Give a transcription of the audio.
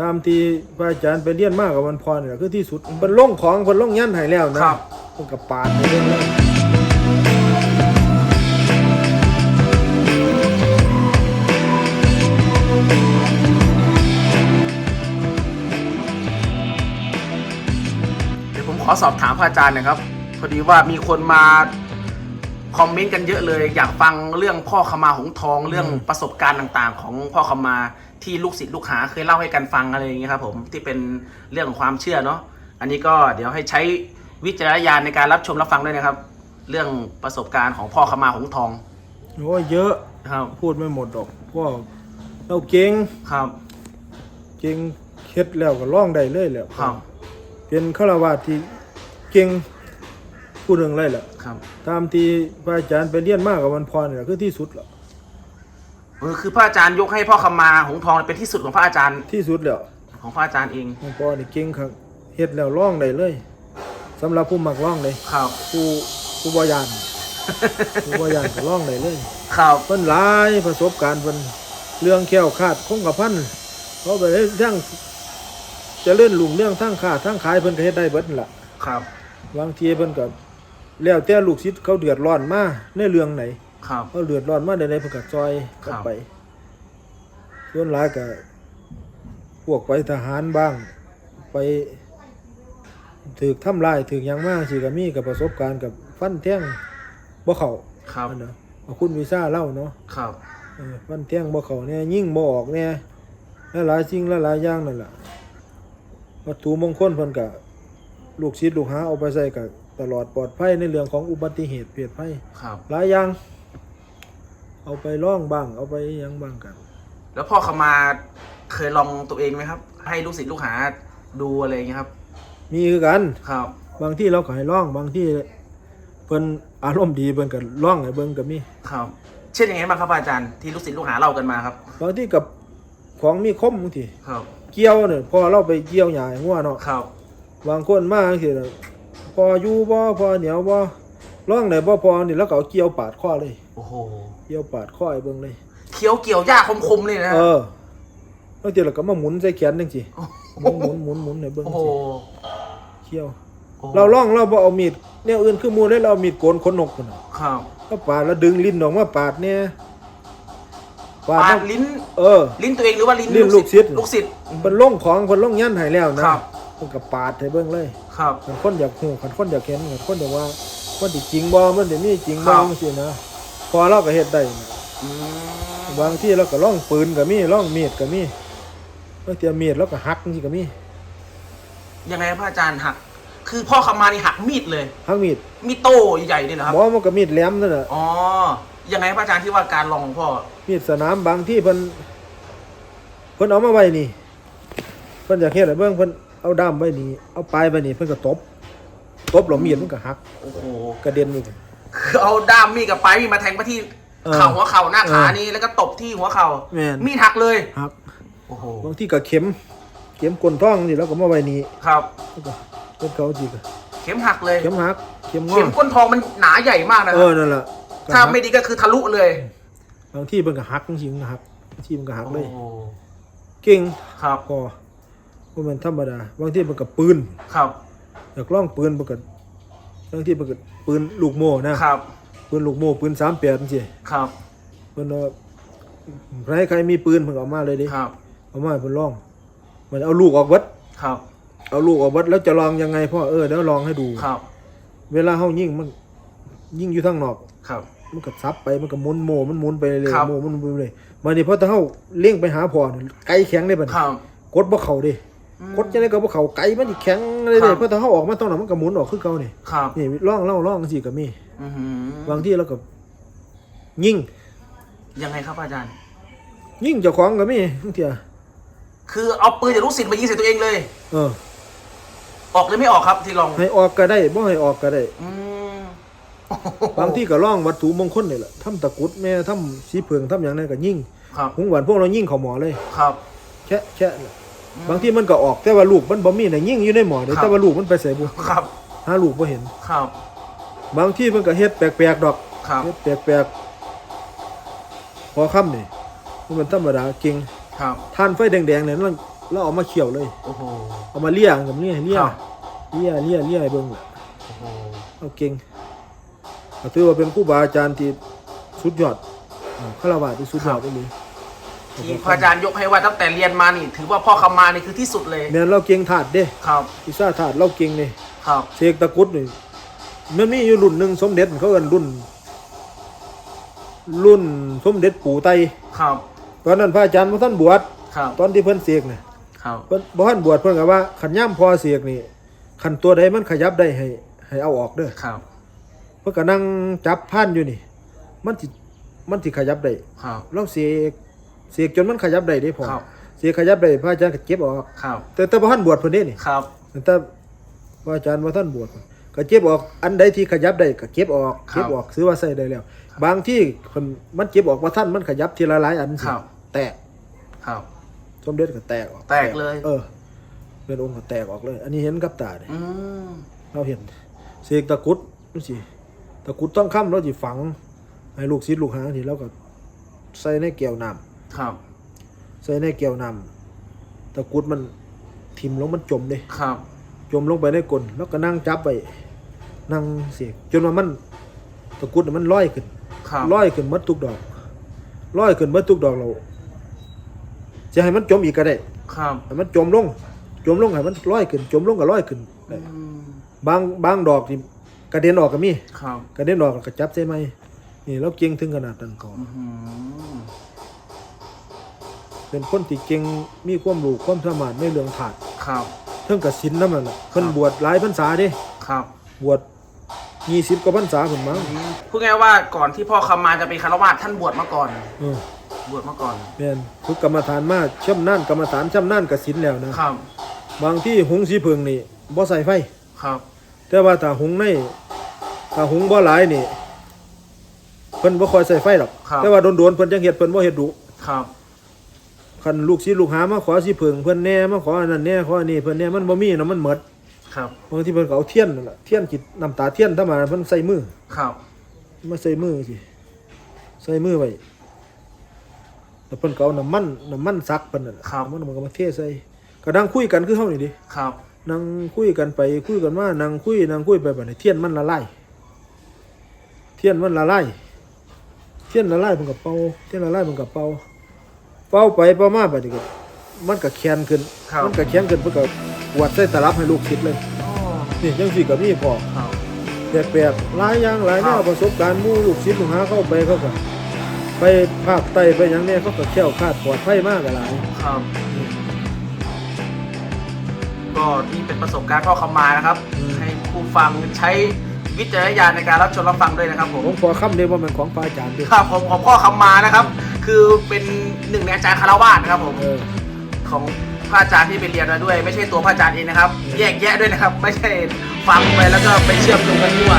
ตามที่พระอาจารย์ไปเรียนมากกับวันพรเนี่ยคือที่สุดเพิ่นล่งของเพิ่นล่งยันให้แล้วนะครับเพิ่นก็ปาดไปเรื่อยเดี๋ยวผมขอสอบถามพระอาจารย์หนะครับ พอดีว่ามีคนมาคอมเมนต์กันเยอะเลย อยากฟังเรื่องพ่อขมาหงทองเรื่องประสบการณ์ต่างๆ ของพ่อขมา ที่ลูกศิษย์ลูกหาเคยเล่าให้กันฟังอะไรอย่างเงี้ยครับผมที่เป็นเรื่องของความเชื่อเนาะอันนี้ก็เดี๋ยวให้ใช้วิจารณญาณในการรับชมรับฟังด้วยนะครับ เรื่องประสบการณ์ของพ่อขมาหงส์ทองๆโอ้ยเยอะครับพูดไม่หมดดอกเพราะเราเก่งครับ เก่งเฮ็ดแล้วก็ร้องได้เลยแหละครับ เป็นฆราวาสที่เก่งผู้หนึ่งเลยแหละครับ ตามที่พระอาจารย์ไปเรียนมากกับวันพรเนี่ยคือที่สุดแล้ว เออคือพระอาจารย์ยกให้พ่อขมาหงส์ทองเป็นที่สุดของพระอาจารย์ที่สุดแล้วของพระอาจารย์เองหลวงพ่อนี่เก่งครับเฮ็ดแล้วร้องได้เลยสำหรับผู้มักร้องเลยครับผู้ผู้บ่ยาน ผู้บ่ยานก็ร้องได้เลยครับเพิ่นหลายประสบการณ์เพิ่นเรื่องแค้วคาดคงกับพันเขาไปได้ทั้งเจะเลื่อนลุงเรื่องทั้งค้าทั้งขายเพิ่นก็เฮ็ดได้เบิดนั่นล่ะ ครับ บางทีเพิ่นก็แล้วแต่ลูกศิษย์เขาเดือดร้อนมาในเรื่องไหน ครับ เขาเดือดร้อนมาใดๆเพิ่นก็ซอยเข้าครับไป ส่วนหลายก็พวกไปทหารบ้าง ไปถูกทำลายถูกหยังมากสิก็มีกับประสบการณ์กับฟันแท่งบ่เข้าครับ อันนะเอาคุณวีซ่าเล่าเนาะ ครับ เออฟันแท่งบ่เข้าเนี่ยยิ่งบ่ออกเนี่ยหลายๆสิ่งหลายๆอย่างนั่นล่ะวัตถุมงคลเพิ่นก็ลูกศิษย์ลูกหาเอาไปใส่ก็ตลอดปลอดภัยในเรื่องของอุบัติเหตุเปลี่ยนภัยครับ หลายอย่าง เอาไปล่องบ้าง เอาไปหยังบ้างกัน แล้วพ่อเขามาเคยลองตัวเองไหมครับ ให้ลูกศิษย์ลูกหาดูอะไรอย่างเงี้ยครับ มีคือกัน ครับ บางที่เราก็ให้ล่องบางที่เพิ่นอารมณ์ดีเพิ่นก็ล่องให้เบิ่งก็มี ครับ เช่นยังไงบ้างครับอาจารย์ที่ลูกศิษย์ลูกหาเล่ากันมาครับ บางที่กับของมีคมบางทีครับ เกี่ยวเนี่ยพอเราไปเกี่ยวหญ้าให้งัวเนาะ ครับ บางคนมาจังซี่น่ะพออยู่บ่พอเหนียวบ่ ล่องได้บ่พอนี่แล้วก็เอาเกี่ยวปาดคอเลย โอ้โหเกี่ยวปาดคอให้เบิ่งเลยเคี้ยวเกี่ยวหญ้าคมๆเลยนะเออบางทีเราก็มาหมุนใส่แขนจังซี่หมุนหมุนหมุนหมุนให้เบิ่งโอ้จังโหซี่เกี่ยว โอ้โหเราล่องเราบ่เอามีดแนวอื่นคือหมู่ได้เราเอามีดโกนขนนกพุ่นน่ะครับก็ปาดแล้วดึงลิ้นออกมาปาดเนี่ยปาดปาแล้ดวลิ้น เออ ลิ้นตัวเองหรือว่าลิ้นลิ้นลูกศิษย์ลูกศิษย์เพิ่นลงของเพิ่นลงยันให้แล้วนะครับเพิ่นก็ปาดให้เบิ่งเลยครับคันคนอยากฮู้คันคนอยากเห็นคันคนอยากว่า มันสิจริงบ่มันสิมีจริงบ่ครับ จังซี่นะพอเราก็เฮ็ดได้นะอืมบางทีเราก็ล่องปืนก็มีล่องมีดก็มีบางทีมีดเราก็หักจังซี่ก็มียังไงครับพระอาจารย์หัก คือพ่อเขามานี่หักมีดเลย หักมีดมีดโต้ใหญ่ๆเลยเหรอครับบ่มันก็มีดแหลมนั่นน่ะ อ๋อ ยังไงพระอาจารย์ที่ว่าการลองของพ่อ มีดสนามบางที่เพิ่นเพิ่นเอามาไว้นี่เพิ่นอยากเฮ็ดให้เบิ่งเพิ่นเอาด้ามไว้นี่เอาปลายไว้นี่เพิ่นก็ตบ ตบแล้วมีดมันก็หักโอ้โหกระเด็นไปคือเอาด้ามมีดกับปลายมีดมาแทงไปที่เออเข่าหัวเข่าหน้าขาเออนี้แล้วก็ตบที่หัวเข่าแม่น มีดหักเลย หักโอ้โหบางที่ก็เข็ม เข็มกลท้องนี่แล้วก็มาไว้นี่ครับ แล้วก็เพิ่นเขาสิก็เข็มหักเลย เข็มหักเข็มงอเข็มก้นทองมันหนาใหญ่มากนะเอครัอบนั่นล่ะก็ถ้าหักไม่ดีก็คือทะลุเลยบางที่เพิ่นก็หักจริงๆหักบางที่มันก็หักเลย โอ้โหเก่งครับพอบ่แม่นธรรมดาบางที่มันก็ปืน ครับ อยากลองปืนมันก็บางที่มันก็ปืนลูกโม่นะครับ ปืนลูกโม่ปืน38จังซี่ครับเพิ่นว่าใครใครมีปืนเพิ่นก็เอามาเลยดิครับ เอามาให้เพิ่นลอง มันเอาลูกออกเบิดครับ เอาลูกออกเบิดแล้วจะลองยังไงพ่อเออเดี๋ยวลองให้ดู ครับ เวลาเฮายิงมันยิงอยู่ทางนอก ครับ มันก็ซับไปมันก็หมุนโมมันหมุนไปเลยครับ โมมันหมุนไปเลยมานี่พอถ้าเฮาเลี้ยงไปหาพ่อนี่ไกลแข็งได้บัดนี้ครับ กดบ่เข้าเด้ อืมกดจังได๋ก็บ่เข้าไกลมันสิแข็งเลยครัเด้บพอถ้าเฮาออกมาตรงนั้นมันก็หมุนออกคือเก่านี่ครับนี่ล่องล่องล่องจังซี่ก็มีอือหือบางทีเราก็ยิงยังไงครับอาจารย์ ยิงเจ้าของก็มีบางเทีคือเอาปืนจากลูกศิษย์มายิงใส่ตัวเองเลย เออ ออกหรือไม่ออกครับที่ลองให้ออกก็ได้บ่ให้ออกก็ได้ อืมบางที่ก็ล่องวัตถุมงคลนี่แหละทำตะกรุดแม่ทำสีเพิงทำอย่างนั้นก็ยิงครับ หุงหวานพวกเรายิงเข้าหมอเลย ครับ แค่แค่น่ะ บางที่มันก็ออกแต่ว่าลูกมันบ่มีน่ะยิงอยู่ในหมอเด้ครับแต่ว่าลูกมันไปใส่บุครับหาลูกบ่เห็นครับ บางที่มันก็เฮ็ดแปลกๆดอกครับเฮ็ดแปลกๆพอค่ำนี่มันเป็นธรรมดาเก่งครับทานไฟแดงๆเนี่ยมันแล้วเอามาเขี่ยวเลยโอ้โหเอามาเลี่ยกับเนี่ยเลี่ยครับเลี่ยเลี่ยเลี่ยให้เบิ่งแหละโอ้โหเอาเก่งก็ถือว่าเป็นครูบาอาจารย์ที่สุดยอดอ่าคารวะที่สุดยอดเลย ที่พระอาจารย์ยกให้ว่าตั้งแต่เรียนมานี่ ถือว่าพ่อคำมานี่คือที่สุดเลยแม่นเราเก่งถาดเด้ครับพิซซ่าถาดเราเก่งนี่ครับเสกตะกรุดนี่มันมีอยู่รุ่นหนึ่งสมเด็จเขาเอิ้นรุ่น รุ่นสมเด็จปู่ไตครับ ตอนนั้นพระอาจารย์บ่ท่านบวชครับ ตอนที่เพิ่นเสกน่ะครับเพิ่นบ่ทันบวชเพิ่นก็ว่าขันย่ำพอเสกนี่ขันตัวใดมันขยับได้ให้ ให้เอาออกเด้อครับเพิ่นก็นั่งจับพันอยู่นี่ มันสิมันสิขยับได้ครับ เราเสก เสกจนมันขยับได้เด้พอครับ เสกขยับได้พระอาจารย์ก็เก็บออก ครับ แต่แต่บ่ทันบวชเพิ่นเด้นี่ครับ แต่พระอาจารย์บ่ทันบวชเพิ่นก็เก็บออกอันใดที่ขยับได้ก็เก็บออกครับเก็บออกซื้อว่าใส่ได้แล้ว บางที่คนมันเก็บออกบ่ทันมันขยับทีละหลายอันสิครับ แตกครับ สมเด็จก็แตกออกแตกเลย เออเป็นองค์ก็แตกออกเลย อันนี้เห็นกับตาเนี่ย อืมเราเห็นเสกตะกรุดนี่สิตะกรุดต้องค้ำเราสิฝัง ให้ลูกศิษย์ลูกหาทีแล้วก็ใส่ในแก้วน้ ครับำใส่ในแก้วน้ำตะกรุดมันทิ่มลงมันจมเลยครับ จมลงไปในกลนแล้วก็นั่งจับไปนั่งเสกจนว่ามันตะกรุดน่ะมันลอยขึ้นครับลอยขึ้นหมัดทุกดอกลอยขึ้นหมัดทุกดอกเราจะให้มันจมอีกก็ได้ครับให้มันจมลง จมลงให้มันลอยขึ้น จมลงก็ลอยขึ้นได้อืมบางบางดอกที่กระเด็นออกก็มีครับกระเด็นออกแล้วก็จับใช่ไหมนี่เราเก่งถึงขนาดนั้นก่อน อื้อหือ เป็นคนที่เก่งมีความรู้ความสามารถในเรื่องถาดครับเทิงกับศิลป์นั่นน่ะเพิ่นครับบวชหลายพรรษาเด้ครับบวชยี่สิบกว่าพรรษาผมมั้งพูดง่ายๆว่าก่อนที่พ่อคำมาจะเป็นคารวาสท่านบวชมาก่อนเออบวชมาก่อนแม่นทุกกรรมฐานมากช่ำน่านกรรมฐานช่ำน่านกับศิลป์แล้วนะครับ บางที่หุงสีเพิงนี่บ่ใส่ไฟครับ แต่ว่าถ้าหุงในถ้าหุงบ่หลายนี่เพิ่นบ่ค่อยใส่ไฟหรอกครับแต่ว่าโดนๆเพิ่นจังเฮ็ดเพิ่นบ่เฮ็ดดุครับ คันลูกศิษย์ลูกหามาขอสิเพิงเพิ่นแหน่มาขออันนั้นแหน่ขออันนี้เพิ่นแหน่มันบ่มีเนาะมันหมดครับบางทีเพิ่นก็เอาเทียนนั่นล่ะเทียนจิตน้ำตาเทียนถ้ามาเพิ่นใส่มือครับมาใส่มือสิใส่มือไว้แล้วเพิ่นก็เอาน้ำมันน้ำมันซักเพิ่นนั่นล่ะครับน้ำมันมันก็มาเทใส่ก็นั่งคุยกันคือเฮานี่ดิครับนั่งคุยกันไปคุยกันมานั่งคุยนั่งคุยไปบัดนี้เทียนมันละลายเทียนมันละลายเทียนละลายเพิ่นก็เป่าเทียนละลายเพิ่นก็เป่า เป่าไปเป่ามาบัดนี้ก็มันก็แข็งขึ้นครับ มันก็แข็งขึ้นเพิ่นก็หวดใส่ตลับให้ลูกคิดเลยโอ้นี่จังซี่ก็มีพอครับ แปลกๆหลายอย่างหลายแนครัวบประสบการณ์หมู่ลูกศิษย์ลูกหาเข้าไปเขาก็ไปภาคใต้ไปหยังเนี่ยเขาก็แค้วคลาดปลอดภัยมากหลาย ครับ ก็นี่เป็นประสบการณ์พ่อคำมานะครับให้ผู้ฟังใช้วิจารณญาณในการรับชมรับฟังด้วยนะครับผมผมขอคำเดียวว่ามันของพระอาจารย์ด้วยครับผมของพ่อคำมานะครับ คือเป็นหนึ่งในอาจารย์คารวาสนะครับผมเออของพระอาจารย์ที่ไปเรียนมาด้วย ไม่ใช่ตัวพระอาจารย์เองนะครับ แยกแยะด้วยนะครับ ไม่ใช่ฟังไปแล้วก็ไปเชื่อมโยงกันมั่ว